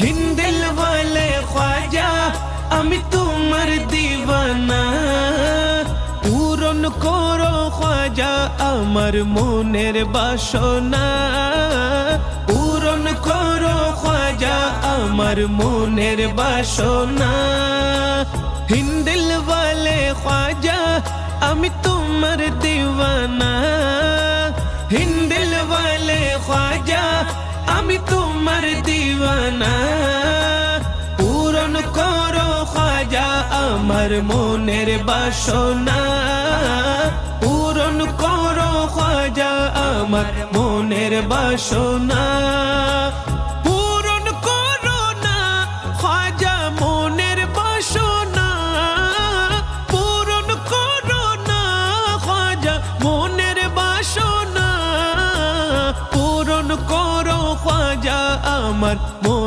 হিন্দিল বলে খাজা আমি তোমার দিবানা পূরণ করো খাজা আমার মনের বাসনা পূরণ করো খাজা আমার মনের বাসনা হিন্দিল বলে খাজা আমি তোমার দিওয়ানা হিন্দিল বলে খাজা আমি তোমার দিওয়ানা আমার মনের বাসনা। পূরণ করো খাজা আমার মনের বাসনা। পূরণ করো না খাজা মনের বাসনা। পূরণ করো না খাজা মনের বাসনা। পূরণ করো খাজা আমার মনের